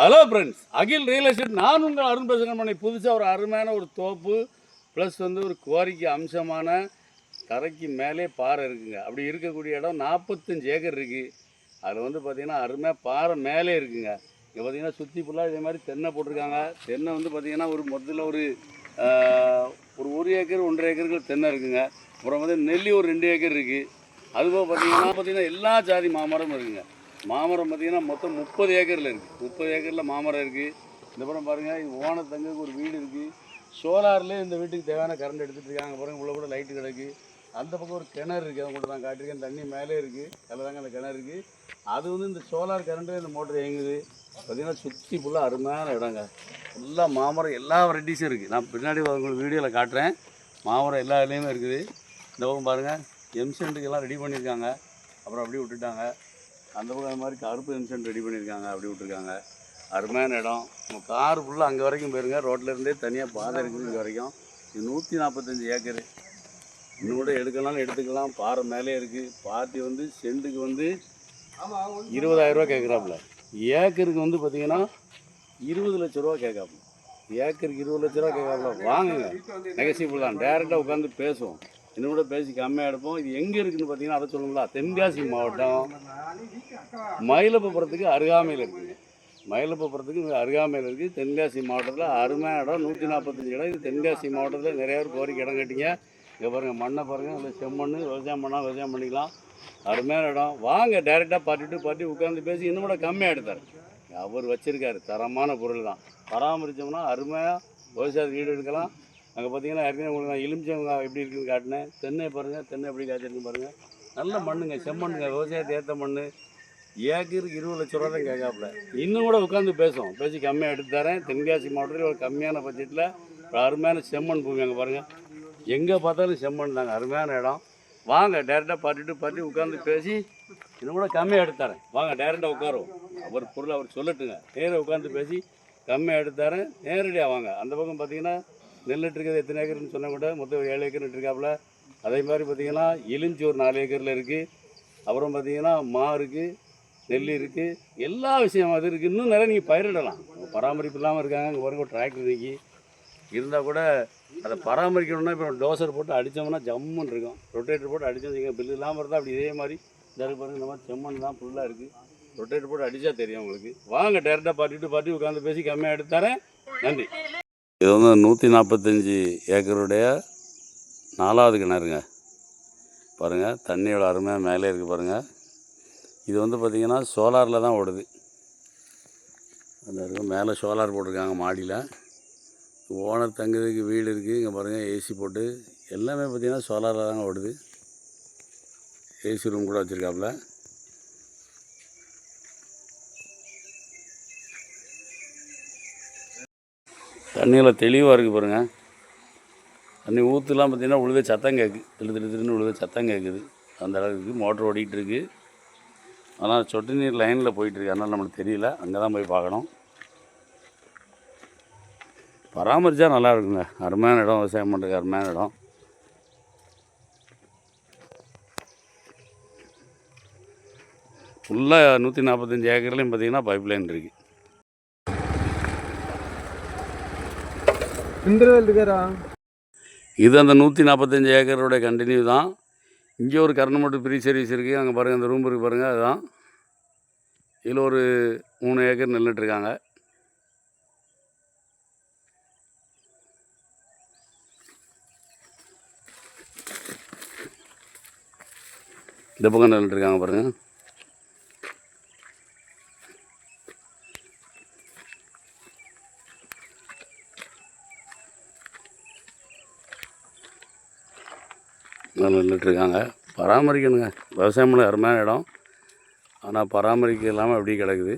Hello friends Akhil real estate நான் உங்கள் அருண் பேசுகிறேன். பண்ணி புதுசாக ஒரு அருமையான ஒரு தோப்பு ப்ளஸ் வந்து ஒரு குவாரிக்கு அம்சமான தரைக்கு மேலே பாறை இருக்குங்க. அப்படி இருக்கக்கூடிய இடம் நாற்பத்தஞ்சு ஏக்கர் இருக்குது அதில் வந்து பார்த்திங்கன்னா அருமையாக பாறை மேலே இருக்குங்க. இங்கே பார்த்தீங்கன்னா சுற்றி ஃபுல்லாக இதே மாதிரி தென்னை போட்டிருக்காங்க. தென்னை வந்து பார்த்திங்கன்னா ஒரு முதல்ல ஒரு ஒரு ஒரு ஏக்கர் ஒன்றரை ஏக்கருக்கு தென்னை இருக்குங்க. அப்புறம் வந்து நெல்லி ஒரு ரெண்டு ஏக்கர் இருக்குது அதுபோக பார்த்தீங்கன்னா பார்த்திங்கன்னா எல்லா ஜாதி மாமரமும் இருக்குங்க. மாமரம் பார்த்தீங்கன்னா மொத்தம் முப்பது ஏக்கரில் இருக்குது முப்பது ஏக்கரில் மாமரம் இருக்குது இந்த படம் பாருங்கள் இது ஓனத்தங்குக்கு ஒரு வீடு இருக்குது சோலார்லேயே இந்த வீட்டுக்கு தேவையான கரண்ட் எடுத்துகிட்டு இருக்காங்க. பாருங்கள் உள்ள கூட லைட்டு கிடக்கு. அந்த பக்கம் ஒரு கிணறு இருக்குது அதை கூட நான் காட்டியிருக்கேன். தண்ணி மேலே இருக்குது அதில் தாங்க அந்த கிணறு இருக்குது அது வந்து இந்த சோலார் கரண்ட்டில் இந்த மோட்டர் இயங்குது. பார்த்திங்கன்னா சுற்றி ஃபுல்லாக அருமையான இடங்க. ஃபுல்லாக மாமரம் எல்லா வெரைட்டிஸும் இருக்குது நான் பின்னாடி உங்களுக்கு வீடியோவில் காட்டுறேன். மாமரம் எல்லா இதுலேயுமே இருக்குது. இந்த பக்கம் பாருங்கள் எம்சென்ட்டுக்கு எல்லாம் ரெடி பண்ணியிருக்காங்க. அப்புறம் அப்படியே விட்டுட்டாங்க. அந்த பக்கம் அது மாதிரி கருப்பு இன்சென்ட் ரெடி பண்ணியிருக்காங்க அப்படி விட்டுருக்காங்க. அருமையான இடம். நம்ம கார் ஃபுல்லாக அங்கே வரைக்கும் போயிருங்க. ரோட்லேருந்தே தனியாக பாதை இருக்குது இங்கே வரைக்கும். இது நூற்றி நாற்பத்தஞ்சு ஏக்கரு. இன்னும் கூட எடுக்கலாம்னு எடுத்துக்கலாம். பாறை மேலே இருக்குது பார்ட்டி வந்து செண்டுக்கு வந்து இருபதாயிரரூவா கேட்குறாப்புல. ஏக்கருக்கு வந்து பார்த்தீங்கன்னா இருபது லட்ச ரூபா கேட்காப்புல ஏக்கருக்கு இருபது லட்ச ரூபா கேட்காப்புல வாங்குங்க. நெகசிபிள் தான். டேரெக்டாக உட்காந்து பேசுவோம். இன்னும் கூட பேசி கம்மியாக எடுப்போம். இது எங்கே இருக்குதுன்னு பார்த்தீங்கன்னா அதை சொல்லுங்களா? தென்காசி மாவட்டம். மயிலப்பபுரத்துக்கு அருகாமையில் இருக்குது மயிலப்பபுரத்துக்கு அருகாமையில் இருக்குது தென்காசி மாவட்டத்தில் அருமையான இடம் நூற்றி நாற்பத்தஞ்சு இடம். இது தென்காசி மாவட்டத்தில் நிறைய பேர் கோரிக்கை இடம் கட்டிங்க. இங்கே பாருங்கள் மண்ணை பாருங்கள் இல்லை செம்மண் விவசாயம் பண்ணால் விவசாயம் பண்ணிக்கலாம். அருமையான இடம். வாங்க டேரெக்டாக பார்ட்டி டு பார்ட்டி உட்காந்து பேசி இன்னும் கூட கம்மியாக எடுத்தார். அவர் வச்சுருக்காரு. தரமான பொருள் தான். பராமரித்தோம்னா அருமையாக விவசாயத்துக்கு ஈடு எடுக்கலாம். அங்கே பார்த்தீங்கன்னா ஏற்கனவே உங்களுக்கு நான் எலுமிச்சவங்க எப்படி இருக்குன்னு காட்டினேன். தென்னை பாருங்கள் தென்னை எப்படி காய்ச்சிருக்குன்னு பாருங்கள் நல்ல மண்ணுங்க செம்மண்ணுங்க விவசாயத்தை ஏற்ற மண் ஏக்கருக்கு இருபது லட்ச ரூபா தான் கேட்காப்புல. இன்னும் கூட உட்காந்து பேசுவோம். பேசி கம்மியாக எடுத்து தரேன். தென்காசி மாவட்டத்தில் ஒரு கம்மியான பட்ஜெட்டில் ஒரு அருமையான செம்மண் பூமி அங்கே பாருங்கள் எங்கே பார்த்தாலும் செம்மண் தாங்க அருமையான இடம். வாங்க டேரெக்டாக பார்த்துட்டு பார்த்து உட்காந்து பேசி இன்னும் கூட கம்மியாக எடுத்து தரேன். வாங்க டேரெக்டாக உட்காருவோம். அவர் பொருள் அவர் சொல்லட்டுங்க. நேராக உட்காந்து பேசி கம்மியாக எடுத்து தரேன். நேரடியாக வாங்க. அந்த பக்கம் பார்த்தீங்கன்னா நெல் இருக்கிறது எத்தனை ஏக்கர்னு சொன்னால் கூட மொத்தம் ஒரு ஏழு ஏக்கர் இருக்காப்புல அதே மாதிரி பார்த்திங்கன்னா இலிஞ்சி ஒரு நாலு ஏக்கரில் இருக்குது அப்புறம் பார்த்தீங்கன்னா மா இருக்குது நெல் இருக்குது எல்லா விஷயம் அது இருக்குது இன்னும் நிறைய நீங்கள் பயிரிடலாம். பராமரிப்பு இல்லாமல் இருக்காங்க. இங்கே ஒரு டிராக்டர் நிற்கி இருந்தால் கூட அதை பராமரிக்கணும்னா இப்போ டோசர் போட்டு அடித்தோம்னா ஜம்முன்னு இருக்கும். ரொட்டேட்டர் போட்டு அடித்தோம் வச்சுக்கோங்க பில்லு இல்லாமல் இருந்தால் அப்படி இதே மாதிரி. இந்த பாருங்க இந்த மாதிரி செம்மண் தான் ஃபுல்லாக இருக்குது ரொட்டேட்டர் போட்டு அடித்தா தெரியும் உங்களுக்கு. வாங்க டேரெக்டாக பார்ட்டி டு பார்ட்டி உட்காந்து பேசி கம்மியாக எடுத்து தரேன். நன்றி. இது வந்து நூற்றி நாற்பத்தஞ்சு ஏக்கருடைய நாலாவது கிணறுங்க. பாருங்கள் தண்ணியோட அருமையாக மேலே இருக்குது பாருங்கள் இது வந்து பார்த்திங்கன்னா சோலாரில் தான் ஓடுது. அந்த இருக்கு மேலே சோலார் போட்டிருக்காங்க மாடியில். ஓனர் தங்குறதுக்கு வீடு இருக்குது இங்கே பாருங்கள் ஏசி போட்டு எல்லாமே பார்த்திங்கன்னா சோலாரில் தாங்க ஓடுது. ஏசி ரூம் கூட வச்சுருக்காப்புல. தண்ணியில் தெளிவாக இருக்குது பாருங்கள் தண்ணி ஊற்றுலாம் பார்த்திங்கன்னா உழுத சத்தம் கேட்கு திரு திரு திருன்னு உழுத சத்தம் கேட்குது. அந்த அளவுக்கு மோட்ரு ஓடிட்டு இருக்குது ஆனால் சொட்டு நீர் லைனில் போயிட்டுருக்கு அதனால் நம்மளுக்கு தெரியல. அங்கே தான் போய் பார்க்கணும். பராமரித்தா நல்லா இருக்குங்க. அருமையான இடம். விவசாயம் பண்ணுறதுக்கு அருமையான இடம். ஃபுல்லாக நூற்றி நாற்பத்தஞ்சு ஏக்கர்லேயும் பார்த்தீங்கன்னா பைப் லைன் இருக்குது இந்திரவேல் இருக்காரா இது அந்த நூற்றி நாற்பத்தஞ்சு ஏக்கரோட கண்டினியூ தான். இங்கே ஒரு கரண்ட் மட்டும் ஃப்ரீ சர்வீஸ் இருக்குது அங்கே பாருங்கள் அந்த ரூம் இருக்குது பாருங்கள் அதுதான். இதில் ஒரு மூணு ஏக்கர் நின்றுட்டுருக்காங்க இந்த பக்கம் நின்றுட்டுருக்காங்க பாருங்கள் நின்றுட்டுருக்காங்க. பராமரிக்கணுங்க. விவசாயம் பண்ண அருமையான இடம். ஆனால் பராமரிக்க இல்லாமல் அப்படியே கிடக்குது.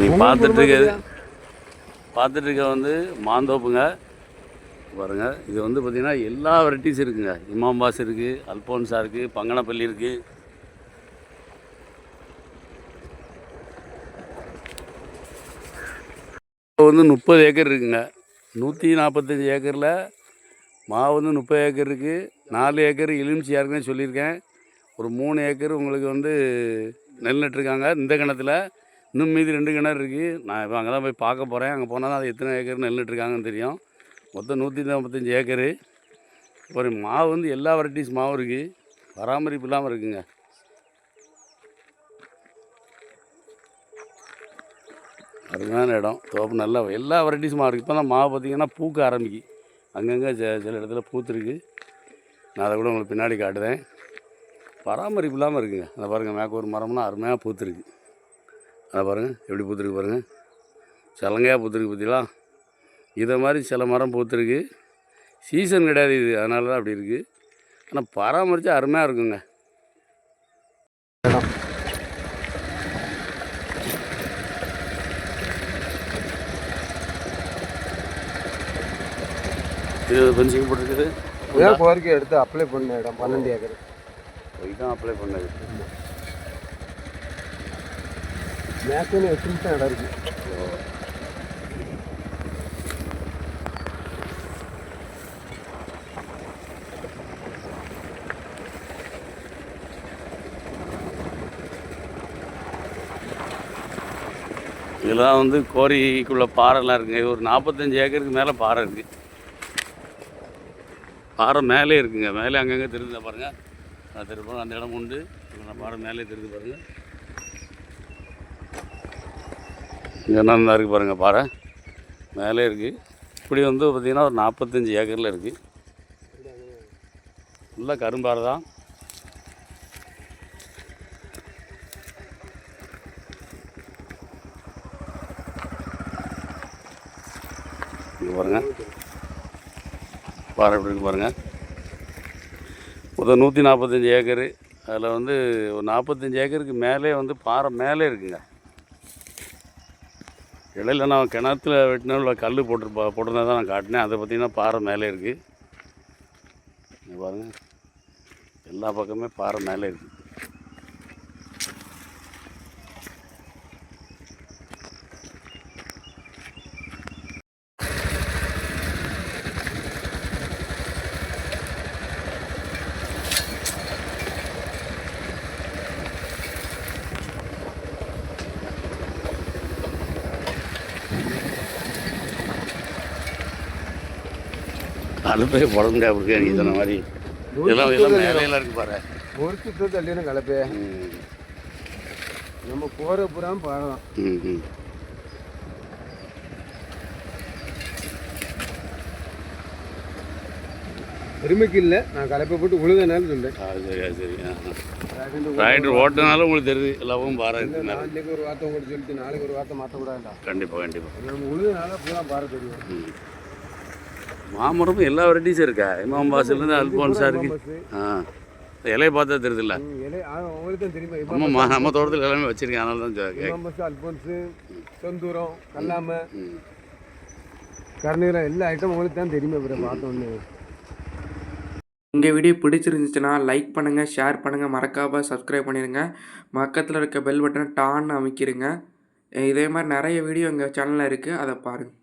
நீ பார்த்துட்டு இருக்க வந்து மாந்தோப்புங்க. பாருங்கள் இது வந்து பார்த்திங்கன்னா எல்லா வெரைட்டிஸ் இருக்குங்க. இமாம்பாஸ் இருக்குது அல்போன்ஸா இருக்குது பங்கனப்பள்ளி இருக்குது இப்போ வந்து முப்பது ஏக்கர் இருக்குங்க. நூற்றி நாற்பத்தஞ்சு ஏக்கரில் மாவு வந்து முப்பது ஏக்கர் இருக்குது நாலு ஏக்கர் எலுமிச்சி ஏற்கனவே சொல்லியிருக்கேன். ஒரு மூணு ஏக்கர் உங்களுக்கு வந்து நெல் நட்டுருக்காங்க இந்த கிணத்துல இன்னும் மீதி ரெண்டு கிணறு இருக்குது நான் இப்போ அங்கே தான் போய் பார்க்க போகிறேன் அங்கே போனால் தான் அது எத்தனை ஏக்கர் நெல்லுட்ருக்காங்கன்னு தெரியும். மொத்தம் நூற்றி நாற்பத்தஞ்சு ஏக்கரு. ஒரு மாவு வந்து எல்லா வெரைட்டிஸ் மாவும் இருக்குது பராமரிப்பு இல்லாமல் இருக்குங்க. அருமையான இடம். தோப்பு நல்லா எல்லா வெரைட்டிஸ் மாவு இருக்குது இப்போ தான் மாவு பார்த்திங்கன்னா பூக்க ஆரம்பிக்கு. அங்கங்கே சில சில இடத்துல பூத்துருக்கு. நான் அதை கூட உங்களுக்கு பின்னாடி காட்டுறேன். பராமரிப்பு இல்லாமல் இருக்குங்க. அதை பாருங்கள் மேக்க ஒரு மரம்னா அருமையாக பூத்துருக்கு. அதை பாருங்கள் எப்படி பூத்துருக்கு பாருங்கள் சலங்கையாக பூத்துருக்கு பார்த்தீங்களா இதை மாதிரி சில மரம் பூத்துருக்கு. சீசன் கிடையாது இது அதனால தான் அப்படி இருக்குது ஆனால் பராமரித்தா அருமையாக இருக்குங்க. இது பென்சிங் போட்டிருக்குது. இதான் கோரிக்கை எடுத்து அப்ளை பண்ண இடம் பன்னெண்டு ஏக்கர். போய் தான் அப்ளை பண்ணது மேக்ஸிமம் எட்டு நிமிஷம் இடம் இருக்கு. இதெல்லாம் வந்து கோரிக்குள்ளே பாறைலாம் இருக்குங்க. ஒரு நாற்பத்தஞ்சு ஏக்கருக்கு மேலே பாறை இருக்குது பாறை மேலே இருக்குங்க. மேலே அங்கங்கே தெரியுது பாருங்கள் நான் திருப்பம் அந்த இடம் உண்டு நான் பாறை மேலே தெரியுது பாருங்கள் இங்கே என்ன இருக்குது பாருங்கள் பாறை. மேலே இருக்குது இப்படி வந்து பார்த்திங்கன்னா ஒரு நாற்பத்தஞ்சு ஏக்கரில் இருக்குது ஃபுல்லாக கரும்பாறை தான். பாருங்கள் பாறை எப்படி பாருங்கள் மொத்தம் நூற்றி நாற்பத்தஞ்சு ஏக்கரு. அதில் வந்து ஒரு நாற்பத்தஞ்சு ஏக்கருக்கு மேலே வந்து பாறை மேலே இருக்குங்க. இடையில நான் கிணத்துல உள்ள கல் போட்டு போட்டிருந்தா தான் நான் காட்டினேன். அதை பார்த்தீங்கன்னா பாறை மேலே இருக்குது பாருங்கள் எல்லா பக்கமே பாறை மேலே இருக்குது போட முடியாது அப்படி நீ சொன்ன மாதிரி? இதெல்லாம் இதெல்லாம் மேலையெல்லாம் இருக்கு பாரு. ஒரு சுத்தம் தள்ளின கலப்பே. நம்ம போகிற புறாம பாடலாம் ம். பெருமைக்கு இல்லை. நான் கலப்பை போட்டு உழுதனால சொல்றேன். அது சரி. சரி ரைடர் ஓட்டுனாலும் உங்களுக்கு தெரியுது. எல்லாவும் இருக்கு மேலே நாளைக்கு ஒரு வார்த்தை உங்களுக்கு சொல்லிட்டு நாளைக்கு ஒரு வார்த்தை மாற்றக்கூடாதுடா கண்டிப்பாக கண்டிப்பாக நம்ம உழுதனால பூரா பாறை தெரியும். மாமரமும் எல்லா வெரைட்டிஸும் இருக்கா? இமாம் பாசிலேருந்து அல்போன்ஸாக இருக்குது ஆ. இலையை பார்த்தா தெரியுதுல்ல? ம், இலை ஆ, உங்களுக்கு தான் தெரியுமா? இப்போ நம்ம தோட்டத்தில் எல்லாமே வச்சுருக்கேன் அதனால தான் இமாம்பஸ் அல்போன்ஸு செந்தூரம் கல்லாம. கருணீரம் எல்லா ஐட்டம் உங்களுக்கு தான் தெரியுமா இப்போ பார்த்தோன்னே. இந்த வீடியோ பிடிச்சிருந்துச்சுன்னா லைக் பண்ணுங்கள் ஷேர் பண்ணுங்கள் மறக்காமல் சப்ஸ்கிரைப் பண்ணிடுங்க பக்கத்தில் இருக்க பெல் பட்டனை டான்னு அமைக்கிருங்க. இதே மாதிரி நிறைய வீடியோ எங்கள் சேனலில் இருக்குது அதை பாருங்கள்